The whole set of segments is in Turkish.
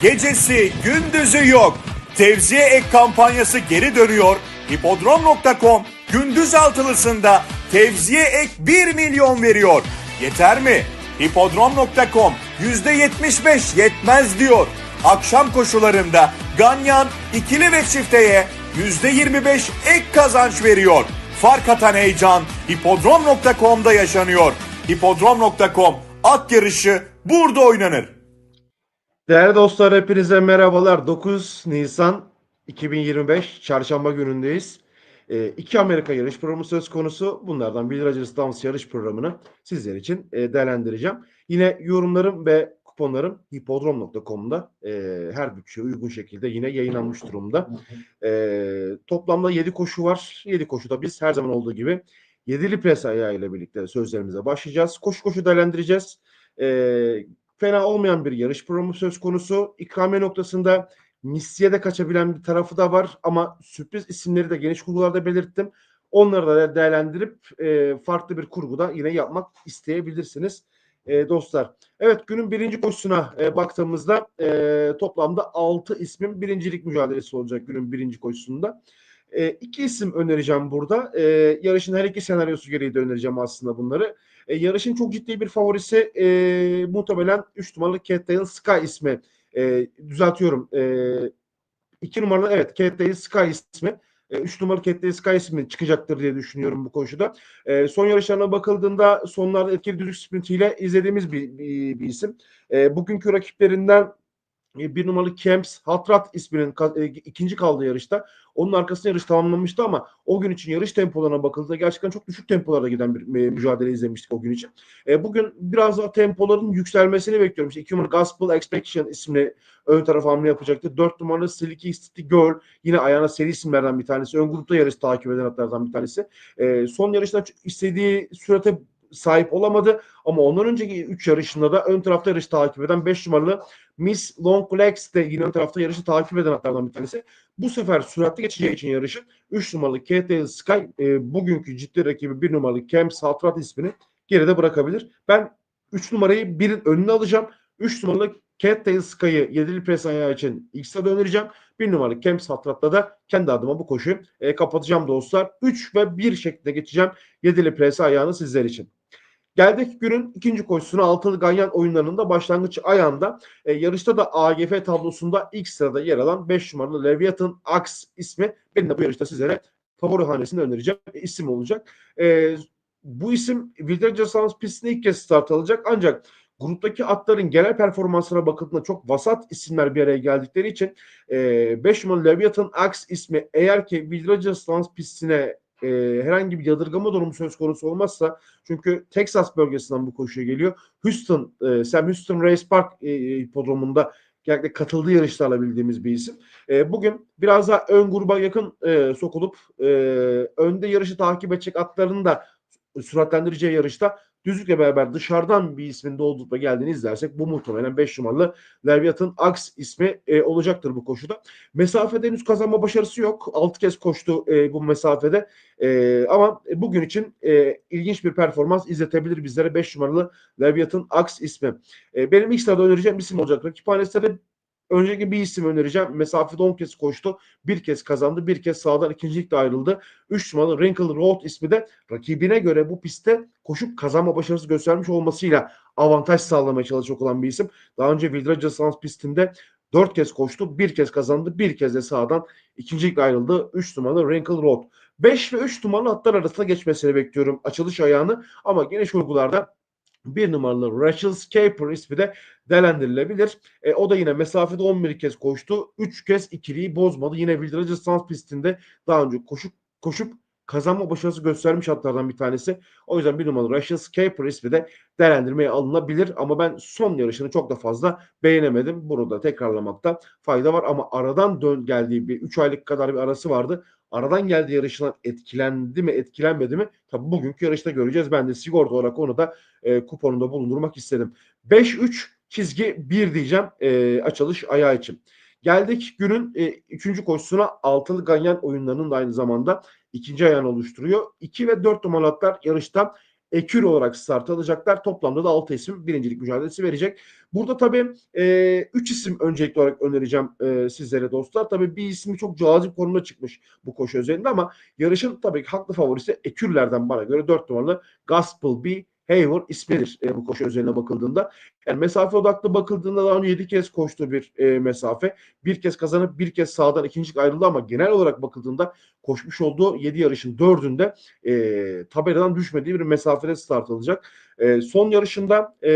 Gecesi gündüzü yok. Tevziye ek kampanyası geri dönüyor. Hipodrom.com gündüz altılısında tevziye ek 1 milyon veriyor. Yeter mi? Hipodrom.com %75 yetmez diyor. Akşam koşularında Ganyan ikili ve çifteye %25 ek kazanç veriyor. Fark atan heyecan Hipodrom.com'da yaşanıyor. Hipodrom.com at yarışı burada oynanır. Değerli dostlar hepinize merhabalar. 9 Nisan 2025 Çarşamba günündeyiz. Ee, iki Amerika yarış programı söz konusu. Bunlardan bir Rogers Downs yarış programını sizler için e, değerlendireceğim. Yine yorumlarım ve kuponlarım hipodrom.com'da e, her bütçeye uygun şekilde yine yayınlanmış durumda. E, toplamda 7 koşu var. 7 koşuda biz her zaman olduğu gibi 7'li pres ayağı ile birlikte sözlerimize başlayacağız. Koşu koşu değerlendireceğiz. E, fena olmayan bir yarış programı söz konusu. İkramiye noktasında missiye de kaçabilen bir tarafı da var ama sürpriz isimleri de geniş kurgularda belirttim. Onları da değerlendirip e, farklı bir kurguda yine yapmak isteyebilirsiniz e, dostlar. Evet günün birinci koşusuna e, baktığımızda e, toplamda 6 ismin birincilik mücadelesi olacak günün birinci koşusunda. E, iki isim önereceğim burada. E, yarışın her iki senaryosu gereği de önereceğim aslında bunları. E, yarışın çok ciddi bir favorisi e, muhtemelen 3 numaralı Cattail Sky ismi. E, düzeltiyorum. E, 2 numaralı evet Cattail Sky ismi. 3 numaralı Cattail Sky ismi çıkacaktır diye düşünüyorum bu koşuda. E, son yarışlarına bakıldığında sonlarda etkili düdük sprintiyle izlediğimiz bir, bir, bir isim. E, bugünkü rakiplerinden e, bir numaralı Kemps Hatrat isminin e, ikinci kaldığı yarışta. Onun arkasında yarış tamamlamıştı ama o gün için yarış tempolarına bakıldığında gerçekten çok düşük tempolarda giden bir e, mücadele izlemiştik o gün için. E, bugün biraz daha tempoların yükselmesini bekliyorum. İşte 2 numaralı Gospel Expectation isimli ön taraf hamle yapacaktı. 4 numaralı Silky City Girl yine ayağına seri isimlerden bir tanesi. Ön grupta yarış takip eden atlardan bir tanesi. E, son yarışta istediği sürate sahip olamadı ama ondan önceki 3 yarışında da ön tarafta yarış takip eden 5 numaralı Miss Long Legs de yine ön tarafta yarışı takip eden atlardan bir tanesi. Bu sefer süratli geçeceği için yarışın 3 numaralı KTL Sky e, bugünkü ciddi rakibi 1 numaralı Camp Satrat ismini geride bırakabilir. Ben 3 numarayı birin önüne alacağım. 3 numaralı Cattail Sky'ı 7'li pres ayağı için sırada önereceğim. 1 numaralı Camp Satrat'ta da kendi adıma bu koşuyu e, kapatacağım dostlar. 3 ve 1 şeklinde geçeceğim 7'li pres ayağını sizler için. Geldik günün ikinci koşusuna altılı ganyan oyunlarının da başlangıç ayağında. E, yarışta da AGF tablosunda ilk sırada yer alan 5 numaralı Leviathan Ax ismi benim de bu yarışta sizlere favori hanesinde önereceğim isim olacak. E, bu isim Wilder Sans pistinde ilk kez start alacak ancak gruptaki atların genel performansına bakıldığında çok vasat isimler bir araya geldikleri için 5 e, numaralı Leviathan Ax ismi eğer ki Wilder Sans pistine e, herhangi bir yadırgama durumu söz konusu olmazsa çünkü Texas bölgesinden bu koşuya geliyor. Houston, e, Sam Houston Race Park e, hipodromunda genellikle katıldığı yarışlarla bildiğimiz bir isim. E, bugün biraz daha ön gruba yakın e, sokulup e, önde yarışı takip edecek atlarını da süratlendireceği yarışta düzlükle beraber dışarıdan bir ismin doldurup geldiğini izlersek bu muhtemelen 5 numaralı Leviathan Ax ismi e, olacaktır bu koşuda. Mesafede henüz kazanma başarısı yok. 6 kez koştu e, bu mesafede. E, ama bugün için e, ilginç bir performans izletebilir bizlere 5 numaralı Leviathan Ax ismi. E, benim ilk sırada önereceğim isim olacak. Rakiphanesinde Önceki bir isim önereceğim. Mesafede 10 kez koştu. Bir kez kazandı. Bir kez sağdan ikincilikle ayrıldı. 3 numaralı Wrinkle Road ismi de rakibine göre bu pistte koşup kazanma başarısı göstermiş olmasıyla avantaj sağlamaya çalışacak olan bir isim. Daha önce Wildraja Sans pistinde 4 kez koştu. Bir kez kazandı. Bir kez de sağdan ikincilikle ayrıldı. 3 numaralı Wrinkle Road. 5 ve 3 numaralı hatlar arasında geçmesini bekliyorum açılış ayağını. Ama geniş vurgularda bir numaralı Rachel Scaper ismi de değerlendirilebilir. E, o da yine mesafede 11 kez koştu. 3 kez ikiliyi bozmadı. Yine Wildrage Sans pistinde daha önce koşup koşup kazanma başarısı göstermiş atlardan bir tanesi. O yüzden bir numaralı Rachel Scaper ismi de değerlendirmeye alınabilir. Ama ben son yarışını çok da fazla beğenemedim. Bunu da tekrarlamakta fayda var. Ama aradan dön geldiği bir 3 aylık kadar bir arası vardı. Aradan geldiği yarışından etkilendi mi etkilenmedi mi? Tabi bugünkü yarışta göreceğiz. Ben de sigorta olarak onu da e, kuponunda bulundurmak istedim. 5-3 çizgi 1 diyeceğim e, açılış ayağı için. Geldik günün e, üçüncü koşusuna altılı ganyan oyunlarının da aynı zamanda ikinci ayağını oluşturuyor. 2 ve 4 numaralı atlar yarışta Ekür olarak start alacaklar. Toplamda da 6 isim birincilik mücadelesi verecek. Burada tabii 3 isim öncelikli olarak önereceğim e, sizlere dostlar. Tabii bir ismi çok cazip konuma çıkmış bu koşu özelinde ama yarışın tabii ki haklı favorisi Ekürlerden bana göre 4 numaralı Gospel B Hayward ismidir e, bu koşu özeline bakıldığında. Yani mesafe odaklı bakıldığında daha önce 7 kez koştu bir e, mesafe. Bir kez kazanıp bir kez sağdan ikincilik ayrıldı ama genel olarak bakıldığında koşmuş olduğu 7 yarışın 4'ünde e, tabeladan düşmediği bir mesafede start alacak. E, son yarışında e,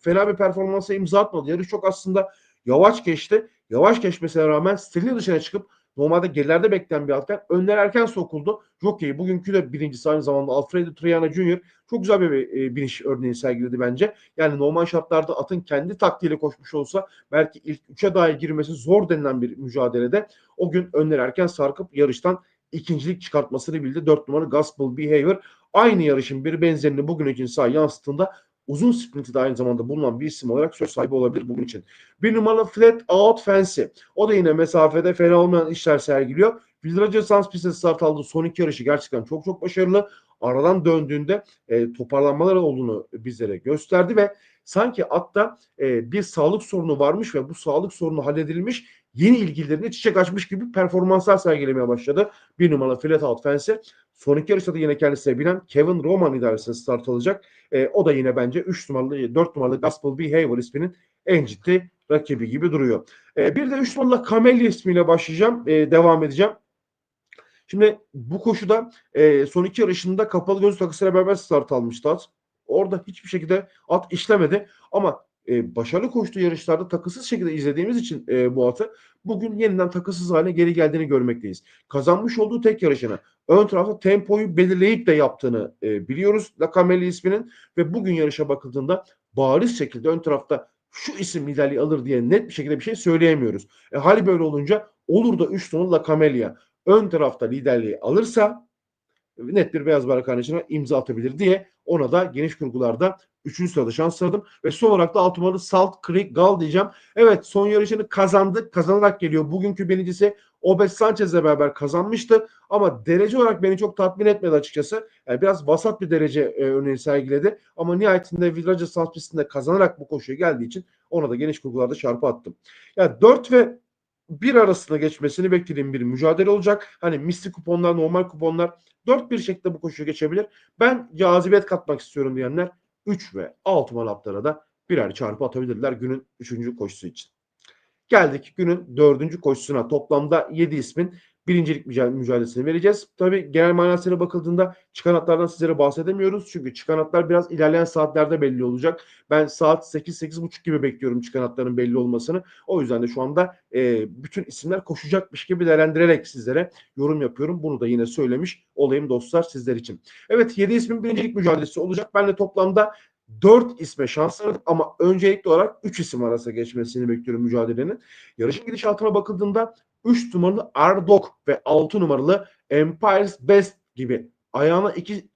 fena bir performansa imza atmadı. Yarış çok aslında yavaş geçti. Yavaş geçmesine rağmen stilin dışına çıkıp Normalde gerilerde bekleyen bir atken önler erken sokuldu. Jockey bugünkü de birincisi aynı zamanda Alfredo Triana Jr. çok güzel bir e, biniş örneği sergiledi bence. Yani normal şartlarda atın kendi taktiğiyle koşmuş olsa belki ilk üçe dahi girmesi zor denilen bir mücadelede o gün önler erken sarkıp yarıştan ikincilik çıkartmasını bildi. 4 numaralı Gospel Behavior aynı yarışın bir benzerini bugün için sahaya yansıttığında uzun sprinti de aynı zamanda bulunan bir isim olarak söz sahibi olabilir bugün için. Bir numaralı Flat Out Fancy. O da yine mesafede fena olmayan işler sergiliyor. Villager Sans pistte start aldığı son iki yarışı gerçekten çok çok başarılı. Aradan döndüğünde e, toparlanmalar olduğunu bizlere gösterdi ve sanki atta e, bir sağlık sorunu varmış ve bu sağlık sorunu halledilmiş yeni ilgilerine çiçek açmış gibi performanslar sergilemeye başladı. Bir numaralı Flat Out Fancy. Son iki yarışta da yine kendisine binen Kevin Roman idaresinde start alacak. E, o da yine bence 3 numaralı 4 numaralı Gospel Behavior isminin en ciddi rakibi gibi duruyor. E, bir de 3 numaralı Camellia ismiyle başlayacağım. E, devam edeceğim. Şimdi bu koşuda e, son iki yarışında kapalı göz takısıyla beraber start almıştı at. Orada hiçbir şekilde at işlemedi ama e, başarılı koştuğu yarışlarda takısız şekilde izlediğimiz için e, bu atı bugün yeniden takısız haline geri geldiğini görmekteyiz. Kazanmış olduğu tek yarışını ön tarafta tempoyu belirleyip de yaptığını e, biliyoruz Lakameli isminin ve bugün yarışa bakıldığında bariz şekilde ön tarafta şu isim liderliği alır diye net bir şekilde bir şey söyleyemiyoruz. E, hali böyle olunca olur da 3 numaralı Lakamelia ön tarafta liderliği alırsa net bir beyaz bayrak hanesine imza atabilir diye ona da geniş kurgularda 3. sırada şans tanıdım. Ve son olarak da 6 numaralı Salt Creek Gal diyeceğim. Evet son yarışını kazandı. Kazanarak geliyor. Bugünkü birincisi Obed Sanchez'le beraber kazanmıştı. Ama derece olarak beni çok tatmin etmedi açıkçası. Yani biraz vasat bir derece e, örneği sergiledi. Ama nihayetinde Vidraja Salt pistinde kazanarak bu koşuya geldiği için ona da geniş kurgularda çarpı attım. Yani 4 ve bir arasında geçmesini beklediğim bir mücadele olacak. Hani misli kuponlar, normal kuponlar 4 bir şekilde bu koşuyu geçebilir. Ben cazibet katmak istiyorum diyenler 3 ve 6 manatlara da birer çarpı atabilirler günün 3. koşusu için. Geldik günün 4. koşusuna. Toplamda 7 ismin birincilik mücadelesini vereceğiz. Tabi genel manasına bakıldığında çıkan hatlardan sizlere bahsedemiyoruz. Çünkü çıkan hatlar biraz ilerleyen saatlerde belli olacak. Ben saat 8-8.30 gibi bekliyorum çıkan hatların belli olmasını. O yüzden de şu anda e, bütün isimler koşacakmış gibi değerlendirerek sizlere yorum yapıyorum. Bunu da yine söylemiş olayım dostlar sizler için. Evet 7 ismin birincilik mücadelesi olacak. Ben de toplamda 4 isme şans tanıdım ama öncelikli olarak 3 isim arasında geçmesini bekliyorum mücadelenin. Yarışın gidişatına bakıldığında 3 numaralı Ardok ve 6 numaralı Empire's Best gibi ayağına iki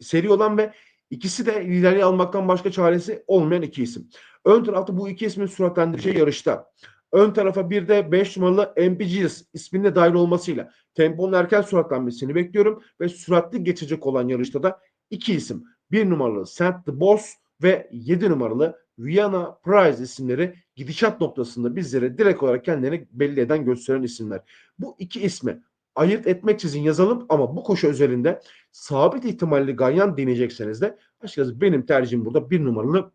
seri olan ve ikisi de liderliği almaktan başka çaresi olmayan iki isim. Ön tarafta bu iki ismin suratlandırıcı yarışta. Ön tarafa bir de 5 numaralı MPGS isminde dahil olmasıyla temponun erken suratlanmasını bekliyorum ve süratli geçecek olan yarışta da iki isim. 1 numaralı Saint the Boss ve 7 numaralı Viana Prize isimleri gidişat noktasında bizlere direkt olarak kendilerini belli eden gösteren isimler. Bu iki ismi ayırt etmeksizin yazalım ama bu koşu özelinde sabit ihtimalli ganyan deneyecekseniz de açıkçası benim tercihim burada bir numaralı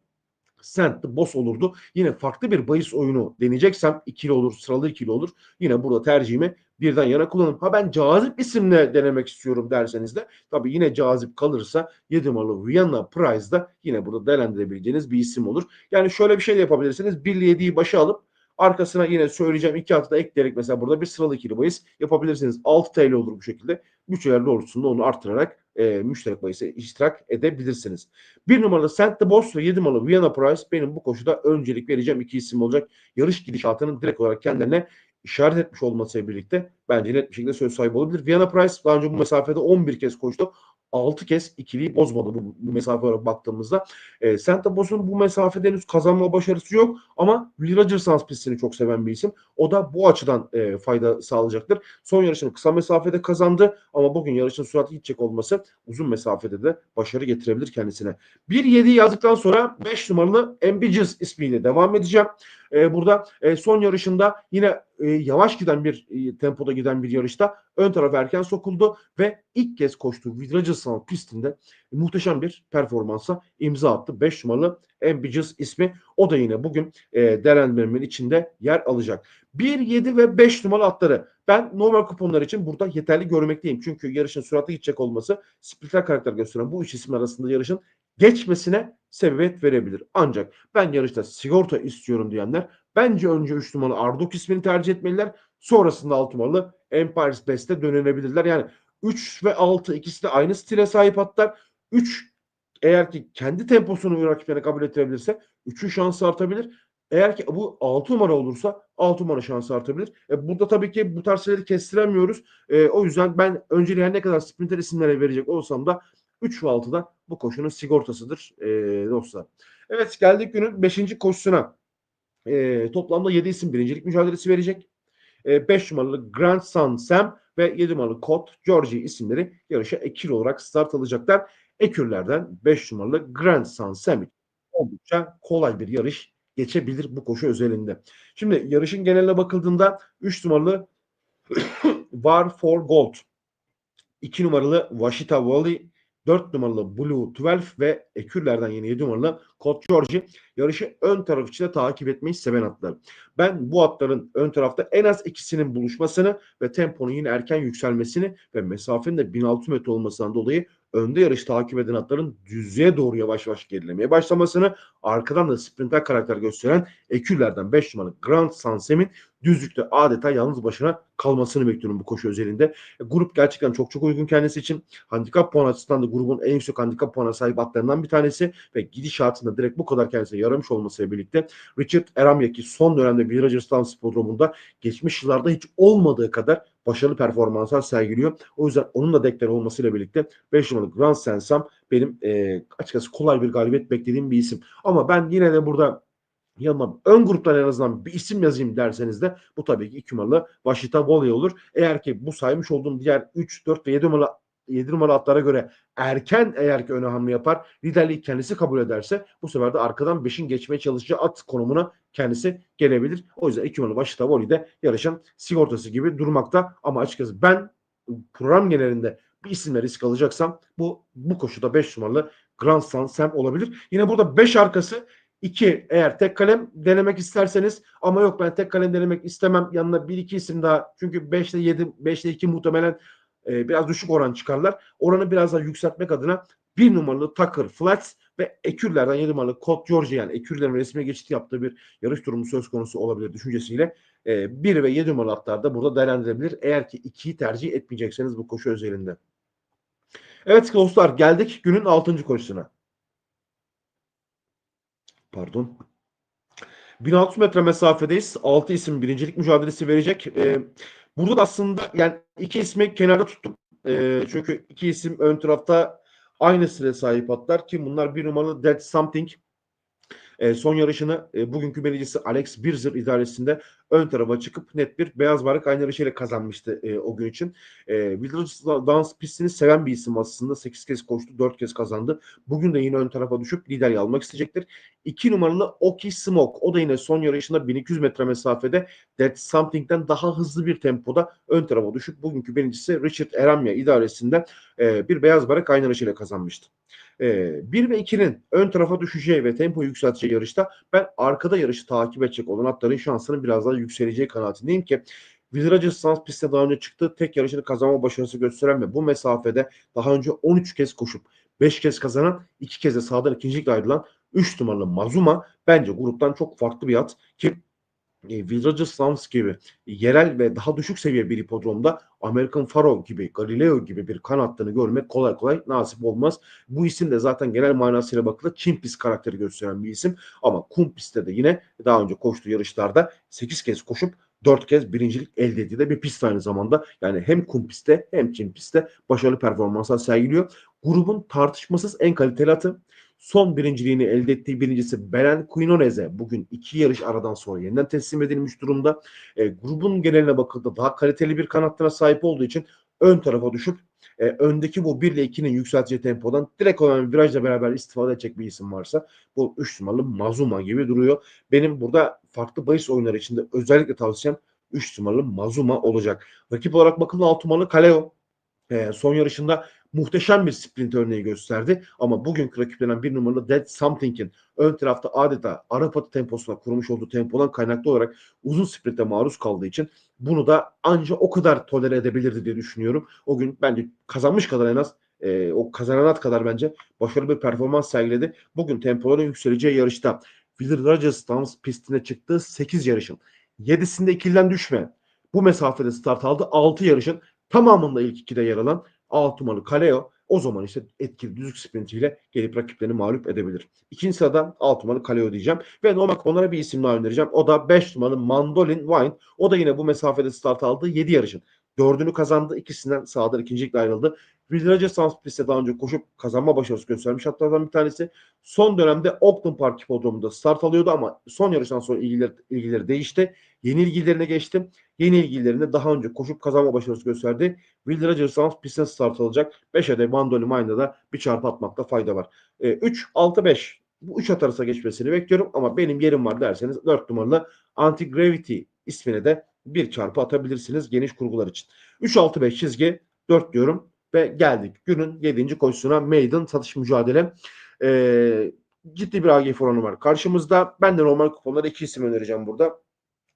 Sent the Boss olurdu. Yine farklı bir bahis oyunu deneyeceksem ikili olur, sıralı ikili olur. Yine burada tercihimi birden yana kullanırım. Ha ben cazip isimle denemek istiyorum derseniz de tabii yine cazip kalırsa 7 numaralı Vienna Prize'da yine burada değerlendirebileceğiniz bir isim olur. Yani şöyle bir şey de yapabilirsiniz. 1 ile 7'yi başa alıp arkasına yine söyleyeceğim iki hafta ekleyerek mesela burada bir sıralı ikili bahis yapabilirsiniz. 6 TL olur bu şekilde. Bütçeler doğrultusunda onu artırarak e, müşterek bahise iştirak edebilirsiniz. Bir numaralı Saint the Boss ve 7 numaralı Vienna Price benim bu koşuda öncelik vereceğim iki isim olacak. Yarış gidişatının direkt olarak kendilerine işaret etmiş olmasıyla birlikte bence net bir şekilde söz sahibi olabilir. Viana Price daha önce bu mesafede 11 kez koştu. 6 kez ikiliyi bozmadı bu, bu mesafe olarak baktığımızda. E, Santa Bos'un bu mesafede henüz kazanma başarısı yok ama Will Rogers pistini çok seven bir isim. O da bu açıdan e, fayda sağlayacaktır. Son yarışını kısa mesafede kazandı ama bugün yarışın süratli gidecek olması uzun mesafede de başarı getirebilir kendisine. 1-7 yazdıktan sonra 5 numaralı Ambitious ismiyle devam edeceğim. E, burada e, son yarışında yine e, yavaş giden bir e, tempoda giden bir yarışta ön taraf erken sokuldu ve ilk kez koştuğu Vidracısal pistinde muhteşem bir performansa imza attı. 5 numaralı Ambitious ismi o da yine bugün e, değerlendirmemin içinde yer alacak. 1, 7 ve 5 numaralı atları ben normal kuponlar için burada yeterli görmekteyim. Çünkü yarışın süratli gidecek olması sprinter karakter gösteren bu üç isim arasında yarışın geçmesine sebebiyet verebilir. Ancak ben yarışta sigorta istiyorum diyenler bence önce 3 numaralı Ardok ismini tercih etmeliler. Sonrasında 6 numaralı Empire's Best'e dönebilir. Yani 3 ve 6 ikisi de aynı stile sahip atlar. 3 eğer ki kendi temposunu rakiplerine kabul ettirebilirse 3'ün şansı artabilir. Eğer ki bu 6 numara olursa 6 numara şansı artabilir. E, burada tabii ki bu tarz şeyleri kestiremiyoruz. E, o yüzden ben önceliği ne kadar sprinter isimlere verecek olsam da 3 ve 6'da bu koşunun sigortasıdır e, dostlar. Evet geldik günün 5. koşusuna. E, toplamda 7 isim birincilik mücadelesi verecek. 5 numaralı Grand Sun Sam ve 7 numaralı Kot Georgie isimleri yarışa ekil olarak start alacaklar. Ekürlerden 5 numaralı Grand Sun Sam oldukça kolay bir yarış geçebilir bu koşu özelinde. Şimdi yarışın geneline bakıldığında 3 numaralı War for Gold, 2 numaralı Washita Valley, 4 numaralı Blue 12 ve ekürlerden yeni 7 numaralı Colt George yarışı ön taraf içinde takip etmeyi seven atlar. Ben bu atların ön tarafta en az ikisinin buluşmasını ve temponun yine erken yükselmesini ve mesafenin de 1600 metre olmasından dolayı önde yarış takip eden atların düzlüğe doğru yavaş yavaş gerilemeye başlamasını arkadan da sprinter karakter gösteren ekürlerden 5 numaralı Grand Sansem'in düzlükte adeta yalnız başına kalmasını bekliyorum bu koşu özelinde. E, grup gerçekten çok çok uygun kendisi için. Handikap puan açısından da grubun en yüksek handikap puana sahip atlarından bir tanesi ve gidişatında direkt bu kadar kendisine yaramış olmasıyla birlikte Richard Eramyaki son dönemde bir Rajasthan Spodromu'nda geçmiş yıllarda hiç olmadığı kadar başarılı performanslar sergiliyor. O yüzden onun da deklar olmasıyla birlikte 5 numaralı Grand Sensam benim e, açıkçası kolay bir galibiyet beklediğim bir isim. Ama ben yine de burada yanıma ön gruptan en azından bir isim yazayım derseniz de bu tabii ki 2 numaralı Vashita Volley olur. Eğer ki bu saymış olduğum diğer 3, 4 ve 7 numaralı 7 numaralı atlara göre erken eğer ki öne hamle yapar liderliği kendisi kabul ederse bu sefer de arkadan 5'in geçmeye çalışacağı at konumuna kendisi gelebilir. O yüzden 2 numaralı Vashita Volley de yarışan sigortası gibi durmakta ama açıkçası ben program genelinde bir isimle risk alacaksam bu bu koşuda 5 numaralı Grand Sun Sam olabilir. Yine burada 5 arkası 2 eğer tek kalem denemek isterseniz ama yok ben tek kalem denemek istemem. Yanına 1-2 isim daha çünkü 5 ile 7 5 ile 2 muhtemelen e, biraz düşük oran çıkarlar. Oranı biraz daha yükseltmek adına 1 numaralı Tucker Flats ve Ekürlerden 7 numaralı Colt George yani Ekürlerin resmi geçit yaptığı bir yarış durumu söz konusu olabilir düşüncesiyle. E, 1 ve 7 numaralı atlar da burada değerlendirilebilir. Eğer ki 2'yi tercih etmeyecekseniz bu koşu özelinde. Evet dostlar geldik günün 6. koşusuna. Pardon. 1600 metre mesafedeyiz. 6 isim birincilik mücadelesi verecek. Ee, burada da aslında yani iki ismi kenarda tuttum. Ee, çünkü iki isim ön tarafta aynı sıra sahip atlar ki bunlar bir numaralı Dead Something e, son yarışını e, bugünkü belediyesi Alex Birzer idaresinde ön tarafa çıkıp net bir beyaz bayrak aynı yarışıyla kazanmıştı e, o gün için. E, Wilders Dance pistini seven bir isim aslında. 8 kez koştu, 4 kez kazandı. Bugün de yine ön tarafa düşüp liderliği almak isteyecektir. 2 numaralı Oki Smoke. O da yine son yarışında 1200 metre mesafede Dead Something'den daha hızlı bir tempoda ön tarafa düşüp bugünkü birincisi Richard Eramya idaresinde e, bir beyaz bayrak aynı yarışıyla kazanmıştı. 1 ve 2'nin ön tarafa düşeceği ve tempo yükselteceği yarışta ben arkada yarışı takip edecek olan atların şansının biraz daha yükseleceği kanaatindeyim ki Viziracı Sans pistte daha önce çıktığı tek yarışını kazanma başarısı gösteren ve bu mesafede daha önce 13 kez koşup 5 kez kazanan 2 kez de sağdan ikincilikle ayrılan 3 numaralı Mazuma bence gruptan çok farklı bir at ki e, Village Slums gibi yerel ve daha düşük seviye bir hipodromda American Faro gibi, Galileo gibi bir kanattığını görmek kolay kolay nasip olmaz. Bu isim de zaten genel manasıyla bakılı Çin pist karakteri gösteren bir isim. Ama kum pistte de yine daha önce koştuğu yarışlarda 8 kez koşup dört kez birincilik elde ettiği de bir pist aynı zamanda. Yani hem kum pistte hem çim pistte başarılı performanslar sergiliyor. Grubun tartışmasız en kaliteli atı. Son birinciliğini elde ettiği birincisi Belen Quinonez'e bugün iki yarış aradan sonra yeniden teslim edilmiş durumda. E, grubun geneline bakıldığında daha kaliteli bir kanatlara sahip olduğu için ön tarafa düşüp e, öndeki bu 1 ile 2'nin yükselteceği tempodan direkt olan virajla beraber istifade edecek bir isim varsa bu 3 numaralı Mazuma gibi duruyor. Benim burada farklı bahis oyunları içinde özellikle tavsiyem 3 numaralı Mazuma olacak. Rakip olarak bakın 6 numaralı Kaleo. E, son yarışında muhteşem bir sprint örneği gösterdi. Ama bugünkü rakiplenen bir numaralı Dead Something'in ön tarafta adeta Arap atı temposuna kurmuş olduğu tempodan kaynaklı olarak uzun sprinte maruz kaldığı için bunu da anca o kadar tolere edebilirdi diye düşünüyorum. O gün bence kazanmış kadar en az e, o kazanan at kadar bence başarılı bir performans sergiledi. Bugün tempoların yükseleceği yarışta Will Rogers Downs pistine çıktığı 8 yarışın 7'sinde ikilden düşme. Bu mesafede start aldı. 6 yarışın tamamında ilk 2'de yer alan 6 numaralı Kaleo o zaman işte etkili düzlük sprintiyle gelip rakiplerini mağlup edebilir. İkinci sırada 6 numaralı Kaleo diyeceğim. Ve normal onlara bir isim daha önereceğim. O da 5 numaralı Mandolin Wine. O da yine bu mesafede start aldı. 7 yarışın. Dördünü kazandı. İkisinden sağdan ikincilikle ayrıldı. Will Sans pistte daha önce koşup kazanma başarısı göstermiş atlardan bir tanesi. Son dönemde Oakland Park Hipodromu'nda start alıyordu ama son yarıştan sonra ilgileri, ilgileri değişti. Yeni ilgilerine geçti. Yeni ilgilerinde daha önce koşup kazanma başarısı gösterdi. Will Rogers start alacak. 5 adet Mandolin Mine'da da bir çarpı atmakta fayda var. E, 3, 6, 5 bu 3 at arasına geçmesini bekliyorum ama benim yerim var derseniz 4 numaralı Anti-Gravity ismine de bir çarpı atabilirsiniz geniş kurgular için. 3-6-5 çizgi 4 diyorum ve geldik günün 7. koşusuna Maiden satış mücadele. Ee, ciddi bir AGF oranı var karşımızda. Ben de normal kuponlara iki isim önereceğim burada.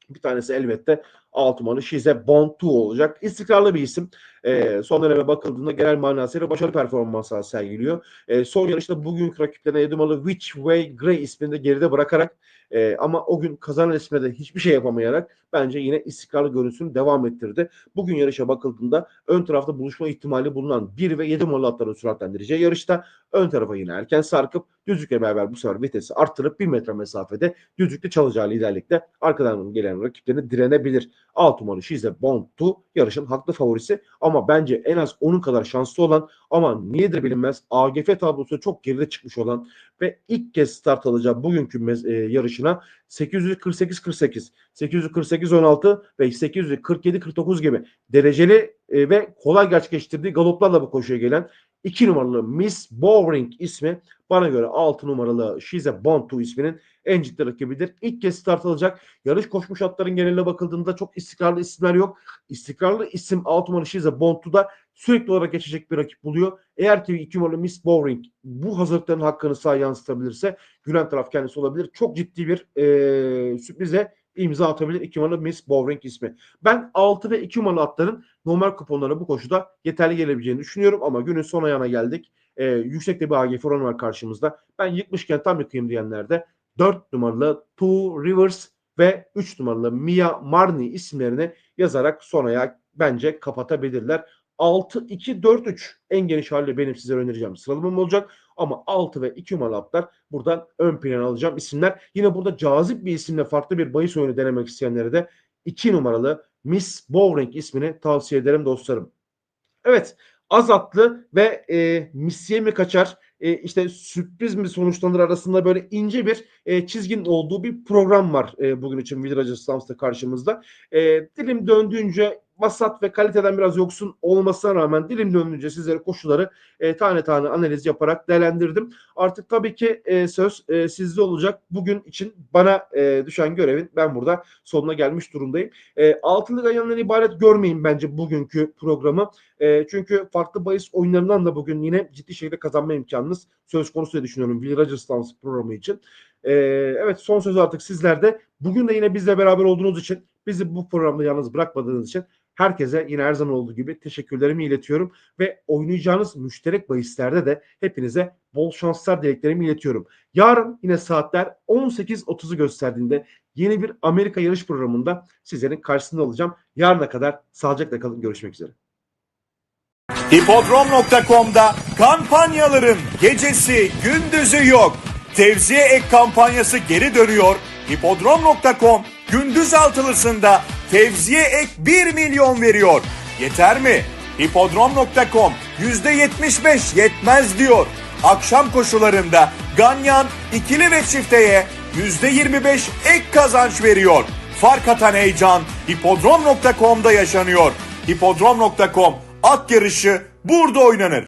Bir tanesi elbette 6 numaralı Shize Bontu olacak. İstikrarlı bir isim. E, son döneme bakıldığında genel manasıyla başarılı performanslar sergiliyor. E, son yarışta bugünkü rakiplerine 7 numaralı Which Way Gray ismini de geride bırakarak e, ama o gün kazanan ismine de hiçbir şey yapamayarak bence yine istikrarlı görüntüsünü devam ettirdi. Bugün yarışa bakıldığında ön tarafta buluşma ihtimali bulunan 1 ve 7 numaralı atların süratlendireceği yarışta ön tarafa yine erken sarkıp düzlükle beraber bu sefer vitesi arttırıp 1 metre mesafede düzlükte çalacağı liderlikte arkadan gelen rakiplerini direnebilir. 6 numaralı Shize Bontu yarışın haklı favorisi. Ama bence en az onun kadar şanslı olan ama niyedir bilinmez AGF tablosu çok geride çıkmış olan ve ilk kez start alacağı bugünkü e, yarışına 848-48, 848-16 ve 847-49 gibi dereceli e, ve kolay gerçekleştirdiği galoplarla bu koşuya gelen 2 numaralı Miss Bowring ismi bana göre 6 numaralı Shize Bontu isminin en ciddi rakibidir. İlk kez start alacak. Yarış koşmuş atların geneline bakıldığında çok istikrarlı isimler yok. İstikrarlı isim 6 numaralı Shize Bontu'da sürekli olarak geçecek bir rakip buluyor. Eğer ki 2 numaralı Miss Bowring bu hazırlıkların hakkını sahaya yansıtabilirse gülen taraf kendisi olabilir. Çok ciddi bir e, sürprize imza atabilir 2 numaralı Miss Bowring ismi. Ben 6 ve 2 numaralı atların normal kuponlara bu koşuda yeterli gelebileceğini düşünüyorum ama günün son ayağına geldik. E, yüksek de bir AGF oranı var karşımızda. Ben yıkmışken tam yıkayım diyenlerde 4 numaralı Two Rivers ve 3 numaralı Mia Marni isimlerini yazarak son ayağı bence kapatabilirler. 6-2-4-3 en geniş haliyle benim size önereceğim sıralamam olacak. Ama 6 ve 2 numaralı atlar buradan ön plan alacağım isimler. Yine burada cazip bir isimle farklı bir bahis oyunu denemek isteyenlere de 2 numaralı Miss Bowring ismini tavsiye ederim dostlarım. Evet az atlı ve e, missiye mi kaçar e, işte sürpriz mi sonuçlanır arasında böyle ince bir e, çizginin olduğu bir program var e, bugün için Village Stams'ta karşımızda. E, dilim döndüğünce vasat ve kaliteden biraz yoksun olmasına rağmen dilim döndüğünce sizlere koşuları e, tane tane analiz yaparak değerlendirdim. Artık tabii ki e, söz e, sizde olacak. Bugün için bana e, düşen görevin ben burada sonuna gelmiş durumdayım. E, altılı gayandan ibaret görmeyin bence bugünkü programı. E, çünkü farklı bahis oyunlarından da bugün yine ciddi şekilde kazanma imkanınız söz konusu diye düşünüyorum. Will Rogers programı için. E, evet son söz artık sizlerde. Bugün de yine bizle beraber olduğunuz için bizi bu programda yalnız bırakmadığınız için herkese yine her zaman olduğu gibi teşekkürlerimi iletiyorum ve oynayacağınız müşterek bahislerde de hepinize bol şanslar dileklerimi iletiyorum. Yarın yine saatler 18.30'u gösterdiğinde yeni bir Amerika yarış programında sizlerin karşısında olacağım. Yarına kadar sağlıcakla kalın. Görüşmek üzere. Hipodrom.com'da kampanyaların gecesi gündüzü yok. Tevziye ek kampanyası geri dönüyor. Hipodrom.com gündüz altılısında tevziye ek 1 milyon veriyor. Yeter mi? Hipodrom.com %75 yetmez diyor. Akşam koşularında Ganyan ikili ve çifteye %25 ek kazanç veriyor. Fark atan heyecan hipodrom.com'da yaşanıyor. Hipodrom.com at yarışı burada oynanır.